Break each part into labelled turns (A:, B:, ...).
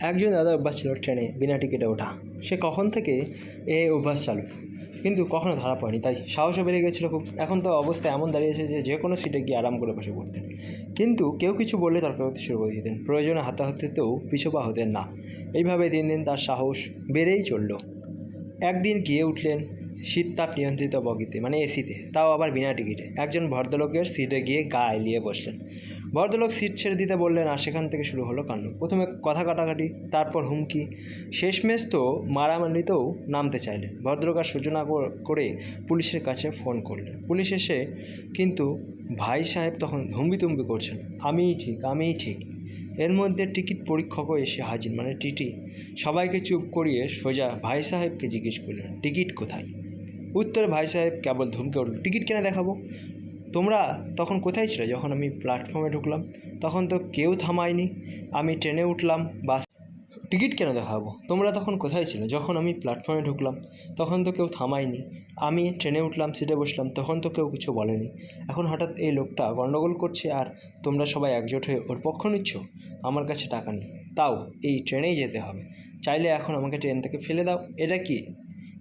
A: একজন দাদা অভ্যাস ছিল ট্রেনে বিনা টিকিটে ওঠা। সে কখন থেকে এ অভ্যাস চালু? কিন্তু কখনো ধরা পড়েনি, তাই সাহসও বেড়ে গেছিল খুব। এখন তো অবস্থা এমন দাঁড়িয়েছে যে যে কোনো সিটে গিয়ে আরাম করে বসে পড়তেন। কিন্তু কেউ কিছু বললে তর্ক করতে শুরু করে দিতেন। প্রয়োজনে হাতাহাতিতেও পিছুপা হতেন না। এইভাবে দিন দিন তার সাহস বেড়েই চলল। একদিন গিয়ে উঠলেন শীততাপ নিয়ন্ত্রিত বগিতে মানে এসিতে। তাও আবার বিনা টিকিটে। একজন ভদ্রলোকের সিটে গিয়ে গা এলিয়ে বসলেন। ভদ্রলোক সিট ছেড়ে দিতে বললেন, আর সেখান থেকে শুরু হলো কাণ্ড। প্রথমে কথা কাটাকাটি, তারপর হুমকি। শেষমেশ তো মারামারিতেও নামতে চাইলেন। ভদ্রলোক আর সূচনা করে পুলিশের কাছে ফোন করলেন। পুলিশ এসে কিন্তু ভাই সাহেব তখন ধম্বিতম্বি করছেন। আমিই ঠিক আমিই ঠিক। এর মধ্যে টিকিট পরীক্ষকও এসে হাজির। মানে টিটি। সবাইকে চুপ করিয়ে সোজা ভাই সাহেবকে জিজ্ঞেস করলেন, টিকিট কোথায়? উত্তরে ভাই সাহেব কেবল ধমকে উঠল, টিকিট কেনা দেখাবো? তোমরা তখন কোথায় ছিলে যখন আমি প্ল্যাটফর্মে ঢুকলাম? তখন তো কেউ থামায়নি। আমি ট্রেনে উঠলাম, বাস টিকিট কেন দেখাবো। তোমরা তখন কোথায় ছিল যখন আমি প্ল্যাটফর্মে ঢুকলাম? তখন তো কেউ থামায়নি। আমি ট্রেনে উঠলাম সিটে বসলাম, তখন তো কেউ কিছু বলেনি। এখন হঠাৎ এই লোকটা গণ্ডগোল করছে আর তোমরা সবাই একজোট হয়ে ওর পক্ষ নিচ্ছ? আমার কাছে টাকা নেই। তাও এই ট্রেনেই যেতে হবে। চাইলে এখন আমাকে ট্রেন থেকে ফেলে দাও। এটা কি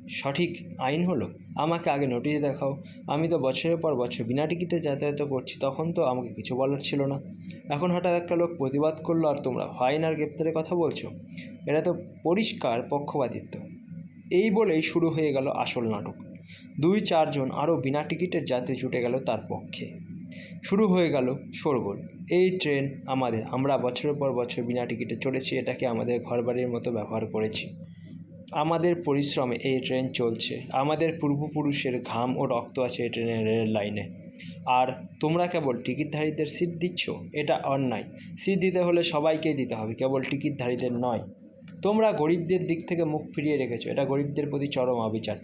A: সঠিক আইন হলো, আমাকে আগে নোটিশ দেখাও। আমি তো বছরের পর বছর বিনা টিকিটে যাতায়াত করছি, তখন তো আমাকে কিছু বলার ছিল না। এখন হঠাৎ একটা লোক প্রতিবাদ করল, আর তোমরা ফাইন আর গ্রেপ্তারের কথা বলছো? এটা তো পরিষ্কার পক্ষপাতিত্ব। এই বলেই শুরু হয়ে গেল আসল নাটক। দুই চারজন আরও বিনা টিকিটের যাত্রী জুটে গেল তার পক্ষে। শুরু হয়ে গেল শোরগোল। এই ট্রেন আমাদের, আমরা বছরের পর বছর বিনা টিকিটে চলেছি এটাকে আমাদের ঘরবাড়ির মতো ব্যবহার করেছি। আমাদের পরিশ্রমে এই ট্রেন চলছে। আমাদের পূর্বপুরুষের ঘাম ও রক্ত আছে এই ট্রেনের রেল লাইনে। আর তোমরা কেবল টিকিটধারীদের সিট দিচ্ছ? এটা অন্যায়। সিট দিতে হলে সবাইকেই দিতে হবে, কেবল টিকিটধারীদের নয়। তোমরা গরিবদের দিক থেকে মুখ ফিরিয়ে রেখেছো, এটা গরিবদের প্রতি চরম অবিচার।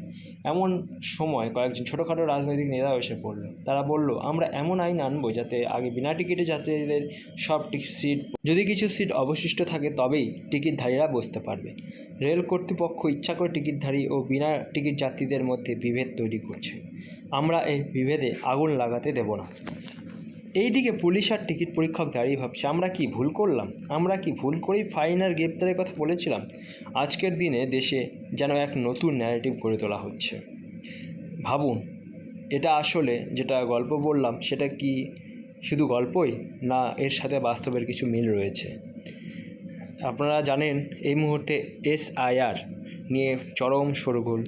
A: এমন সময় কয়েকজন ছোটোখাটো রাজনৈতিক নেতা এসে পড়ল। তারা বলল, আমরা এমন আইন আনব যাতে আগে বিনা টিকিটে যাত্রীদের সব সিট, যদি কিছু সিট অবশিষ্ট থাকে তবেই টিকিটধারীরা বসতে পারবে। রেল কর্তৃপক্ষ ইচ্ছা করে টিকিটধারী ও বিনা টিকিট যাত্রীদের মধ্যে বিভেদ তৈরি করছে। আমরা এই বিভেদে আগুন লাগাতে দেব না। এইদিকে পুলিশ আর টিকিট পরীক্ষক দাঁড়িয়ে ভাবছে, আমরা কি ভুল করলাম? আমরা কি ভুল করেই ফাইন আর গ্রেপ্তারের কথা বলেছিলাম? আজকের দিনে দেশে যেন এক নতুন ন্যারেটিভ গড়ে তোলা হচ্ছে। ভাবুন, এটা আসলে যেটা গল্প বললাম, সেটা কি শুধু গল্পই, না এর সাথে বাস্তবের কিছু মিল রয়েছে? আপনারা জানেন, এই মুহূর্তে এসআইআর নিয়ে চরম শোরগোল।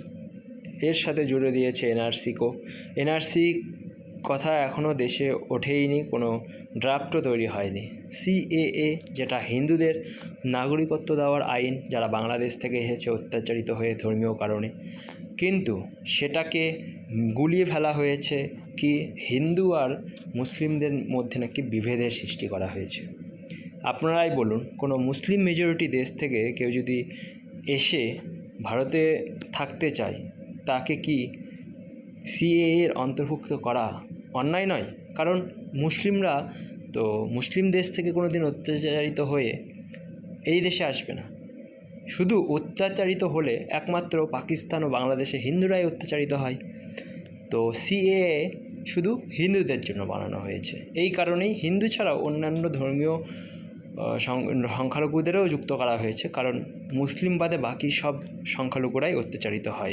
A: এর সাথে জুড়ে দিয়েছে এনআরসিকেও এনআরসি কথা এখনও দেশে ওঠেইনি, কোনো ড্রাফটও তৈরি হয়নি। সিএএ, যেটা হিন্দুদের নাগরিকত্ব দেওয়ার আইন, যারা বাংলাদেশ থেকে এসেছে অত্যাচারিত হয়ে ধর্মীয় কারণে। কিন্তু সেটাকে গুলিয়ে ফেলা হয়েছে কি হিন্দু আর মুসলিমদের মধ্যে নাকি বিভেদের সৃষ্টি করা হয়েছে। আপনারাই বলুন, কোনো মুসলিম মেজরিটি দেশ থেকে কেউ যদি এসে ভারতে থাকতে চায়, তাকে কি সিএ এর অন্তর্ভুক্ত করা অন্যায় নয়, কারণ মুসলিমরা তো মুসলিম দেশ থেকে কোনো দিন অত্যাচারিত হয়ে এই দেশে আসবে না। শুধু অত্যাচারিত হলে একমাত্র পাকিস্তান ও বাংলাদেশে হিন্দুরাই অত্যাচারিত হয়। তো সিএএ শুধু হিন্দুদের জন্য বানানো হয়েছে। এই কারণেই হিন্দু ছাড়াও অন্যান্য ধর্মীয় সংখ্যালঘুদেরও যুক্ত করা হয়েছে, কারণ মুসলিম বাদে বাকি সব সংখ্যালঘুরাই অত্যাচারিত হয়।